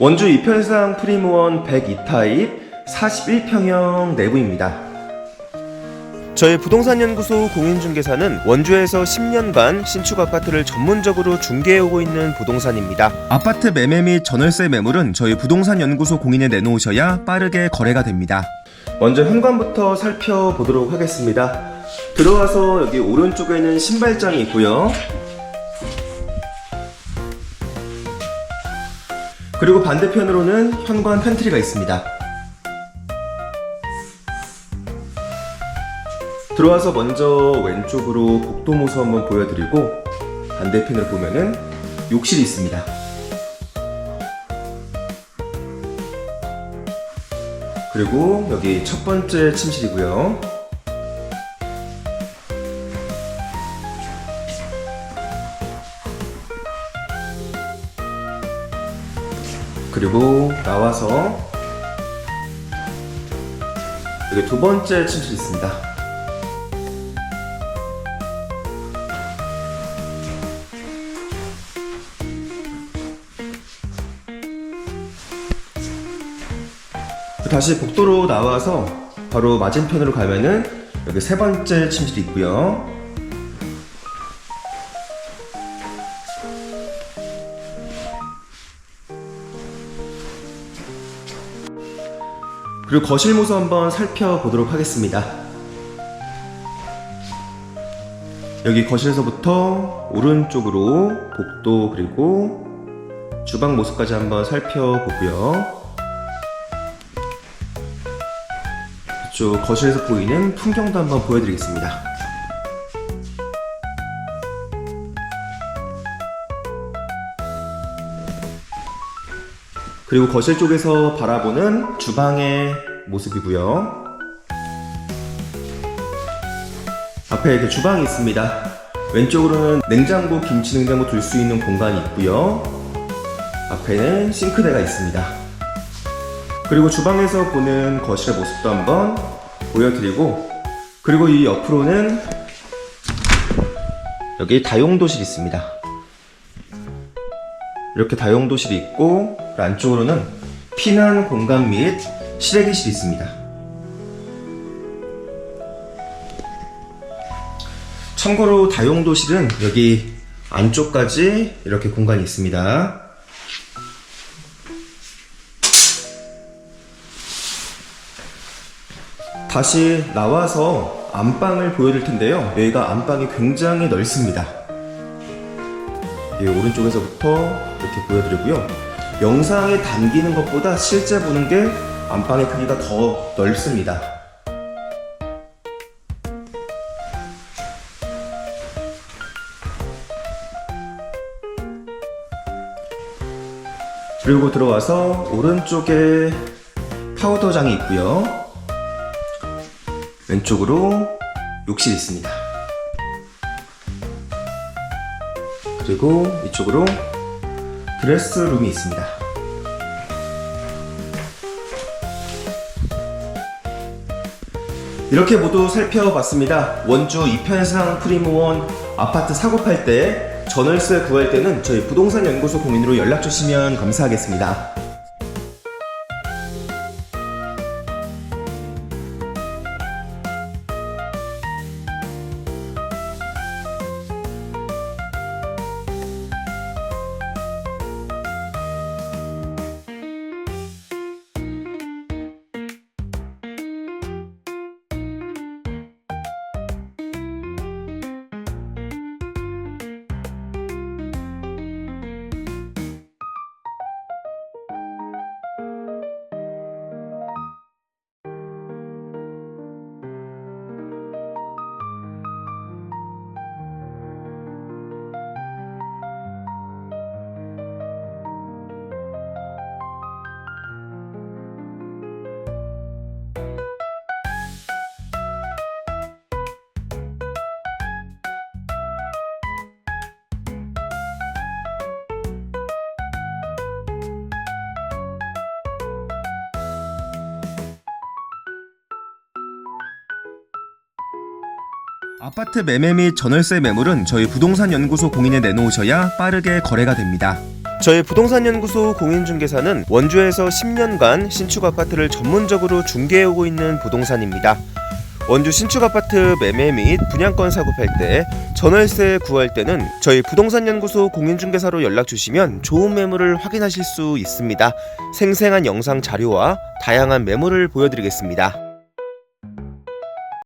원주 이편상 프리모원 102타입 41평형 내부입니다. 저희 부동산 연구소 공인중개사는 원주에서 10년간 신축 아파트를 전문적으로 중개해오고 있는 부동산입니다. 아파트 매매 및 전월세 매물은 저희 부동산 연구소 공인에 내놓으셔야 빠르게 거래가 됩니다. 먼저 현관부터 살펴보도록 하겠습니다. 들어와서 여기 오른쪽에는 신발장이 있고요. 그리고 반대편으로는 현관 팬트리가 있습니다. 들어와서 먼저 왼쪽으로 복도 모습 한번 보여드리고 반대편을 보면은 욕실이 있습니다. 그리고 여기 첫 번째 침실이고요. 그리고 나와서 여기 두 번째 침실이 있습니다. 다시 복도로 나와서 바로 맞은편으로 가면은 여기 세 번째 침실이 있고요. 그리고 거실 모습 한번 살펴보도록 하겠습니다. 여기 거실에서부터 오른쪽으로 복도 그리고 주방 모습까지 한번 살펴보고요. 이쪽 거실에서 보이는 풍경도 한번 보여드리겠습니다. 그리고 거실 쪽에서 바라보는 주방의 모습이고요. 앞에 이렇게 주방이 있습니다. 왼쪽으로는 냉장고, 김치 냉장고 둘 수 있는 공간이 있고요. 앞에는 싱크대가 있습니다. 그리고 주방에서 보는 거실의 모습도 한번 보여드리고 그리고 이 옆으로는 여기 다용도실이 있습니다. 이렇게 다용도실이 있고 그 안쪽으로는 피난 공간 및 실외기실이 있습니다. 참고로 다용도실은 여기 안쪽까지 이렇게 공간이 있습니다. 다시 나와서 안방을 보여드릴 텐데요. 여기가 안방이 굉장히 넓습니다. 이 오른쪽에서부터 이렇게 보여드리고요. 영상에 담기는 것보다 실제 보는 게 안방의 크기가 더 넓습니다. 그리고 들어와서 오른쪽에 파우더장이 있고요. 왼쪽으로 욕실이 있습니다. 그리고 이쪽으로 드레스룸이 있습니다. 이렇게 모두 살펴봤습니다. 원주 이편상 프리모원 아파트 사고 팔 때 전월세 구할 때는 저희 부동산 연구소 공인으로 연락 주시면 감사하겠습니다. 아파트 매매 및 전월세 매물은 저희 부동산 연구소 공인에 내놓으셔야 빠르게 거래가 됩니다. 저희 부동산 연구소 공인중개사는 원주에서 10년간 신축 아파트를 전문적으로 중개해 오고 있는 부동산입니다. 원주 신축 아파트 매매 및 분양권 사고팔 때 전월세 구할 때는 저희 부동산 연구소 공인중개사로 연락 주시면 좋은 매물을 확인하실 수 있습니다. 생생한 영상 자료와 다양한 매물을 보여드리겠습니다.